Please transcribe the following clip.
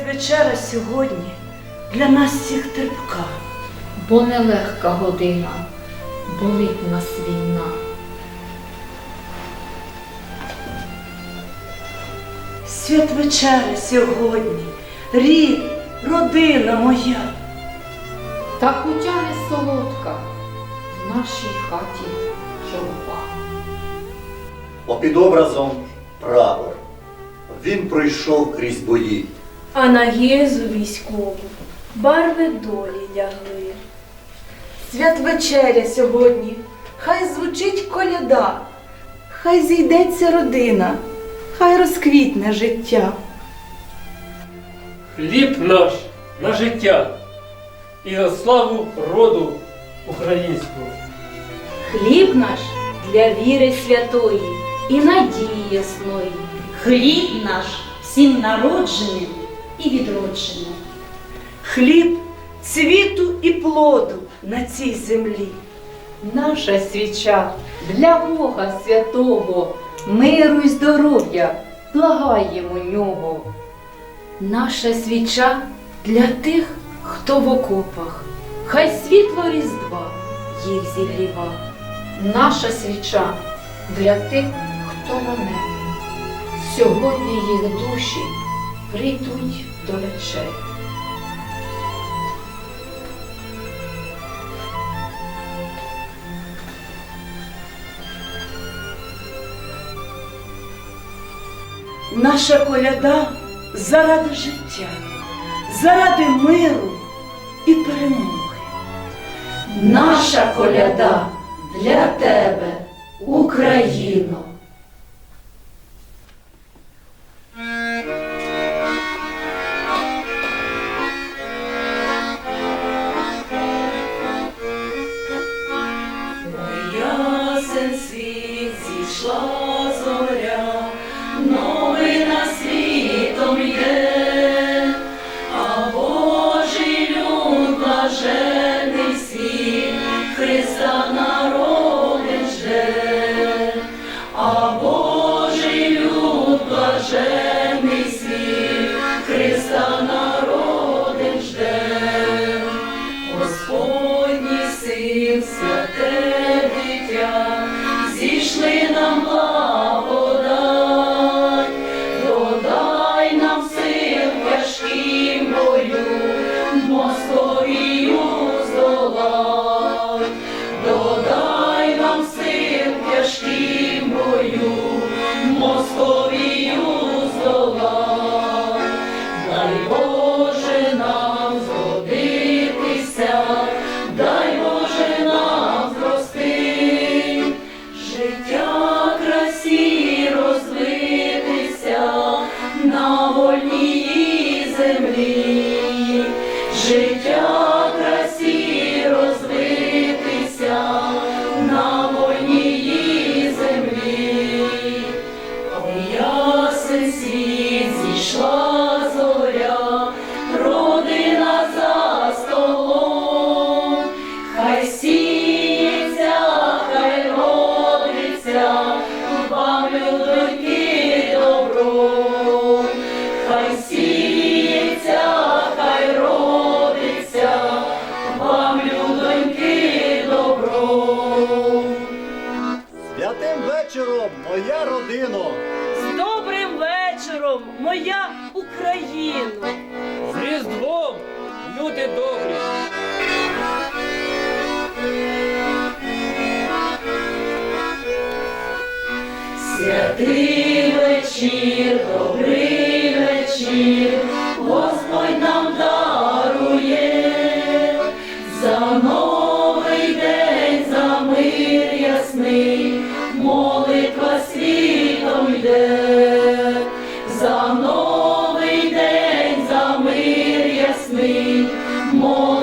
Святвечера сьогодні для нас всіх терпка. бо нелегка година, болить нас війна. Святвечера сьогодні, рід, родина моя. Та кутя не солодка, в нашій хаті журба. О під образом прапор. Він пройшов крізь бої. А на гізу військову барви долі лягли. Святвечеря сьогодні, хай звучить коляда, хай зійдеться родина, хай розквітне життя. Хліб наш на життя і на славу роду українського. Хліб наш для віри святої і надії ясної. Хліб наш всім народженим і відродженим. Хліб цвіту і плоду на цій землі. Наша свіча для Бога святого, миру й здоров'я, благаємо нього. Наша свіча для тих, хто в окопах. Хай світло Різдва їх зігріва. Наша свіча для тих, хто на небі. Сьогодні їх душі прийдуть до речей. Наша коляда заради життя, заради миру і перемоги. Наша коляда для тебе, Україно. Господній те дитя, зійшли нам життя красі розвитися на вольній землі. Ясен світ зійшла зоря, родина за столом, хай сіється, хай родиться, вам людино. З добрим вечором, моя Україна, З Різдвом, люди добрі. Святий вечір, добрий вечір. sleep more.